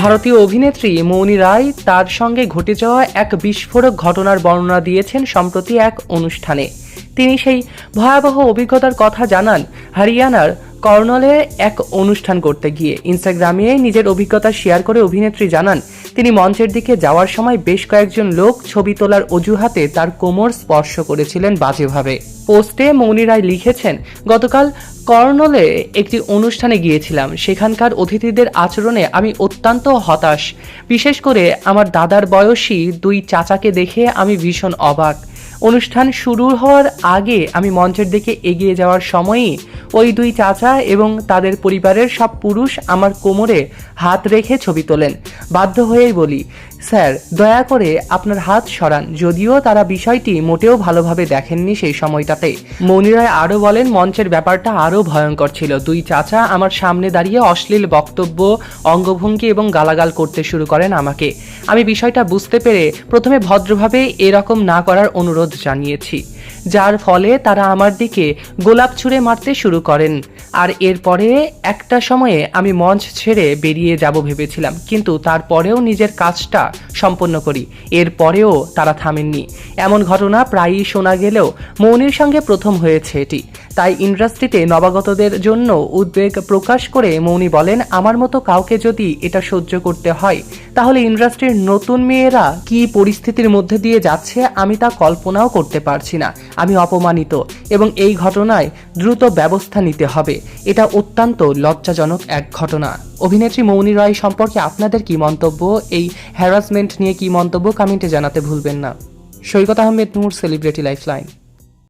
ভারতীয় অভিনেত্রী মৌনি রায় তার সঙ্গে ঘটে যাওয়া এক বিস্ফোরক ঘটনার বর্ণনা দিয়েছেন সম্প্রতি এক অনুষ্ঠানে। তিনি সেই ভয়াবহ অভিজ্ঞতার কথা জানান হরিয়ানার কর্নলে এক অনুষ্ঠান করতে গিয়ে। ইনস্টাগ্রামে নিজের অভিজ্ঞতা শেয়ার করে অভিনেত্রী জানান, তিনি মঞ্চের দিকে যাওয়ার সময় বেশ কয়েকজন লোক ছবি তোলার অজুহাতে তার কোমর স্পর্শ করেছিলেন বাজেভাবে। পোস্টে মৌনি রায় লিখেছেন, গতকাল কর্নলে একটি অনুষ্ঠানে গিয়েছিলাম। সেখানকার অতিথিদের আচরণে আমি অত্যন্ত হতাশ। বিশেষ করে আমার দাদার বয়সী দুই চাচাকে দেখে আমি ভীষণ অবাক। অনুষ্ঠান শুরু হওয়ার আগে আমি মঞ্চের দিকে এগিয়ে যাওয়ার সময়ই ওই দুই চাচা এবং তাদের পরিবারের সব পুরুষ আমার কোমরে হাত রেখে ছবি তোলেন। বাধ্য হয়েই বলি স্যার, দয়া করে আপনার হাত সরান, যদিও তারা বিষয়টি মোটেও ভালোভাবে দেখেননি সেই সময়টাতে। মনি রায় আরও বলেন, মঞ্চের ব্যাপারটা আরও ভয়ঙ্কর ছিল। দুই চাচা আমার সামনে দাঁড়িয়ে অশ্লীল বক্তব্য, অঙ্গভঙ্গি এবং গালাগাল করতে শুরু করেন আমাকে। আমি বিষয়টা বুঝতে পেরে প্রথমে ভদ্রভাবে এরকম না করার অনুরোধ জানিয়েছি। যার ফলে তারা আমার দিকে গোলাপ ছুঁড়ে মারতে শুরু করেন। আর এরপরে একটা সময়ে আমি মঞ্চ ছেড়ে বেরিয়ে যাব ভেবেছিলাম, কিন্তু তারপরেও নিজের কাজটা সম্পন্ন করি। এরপরেও তারা থামেননি। এমন ঘটনা প্রায়ই শোনা গেলেও মৌনির সঙ্গে প্রথম হয়েছে এটি। তাই ইন্ডাস্ট্রিতে নবাগতদের জন্য উদ্বেগ প্রকাশ করে মৌনি বলেন, আমার মতো কাউকে যদি এটা সহ্য করতে হয়, তাহলে ইন্ডাস্ট্রির নতুন মেয়েরা কি পরিস্থিতির মধ্যে দিয়ে যাচ্ছে আমি তা কল্পনাও করতে পারছি না। আমি অপমানিত এবং এই ঘটনায় দ্রুত ব্যবস্থা নিতে হবে। এটা অত্যন্ত লজ্জাজনক এক ঘটনা। অভিনেত্রী মৌনী রায় সম্পর্কে আপনাদের কি মন্তব্য? এই হ্যারাসমেন্ট নিয়ে কি মন্তব্য? কমেন্টে জানাতে ভুলবেন না। Saikat Ahmed Noor celebrity lifeline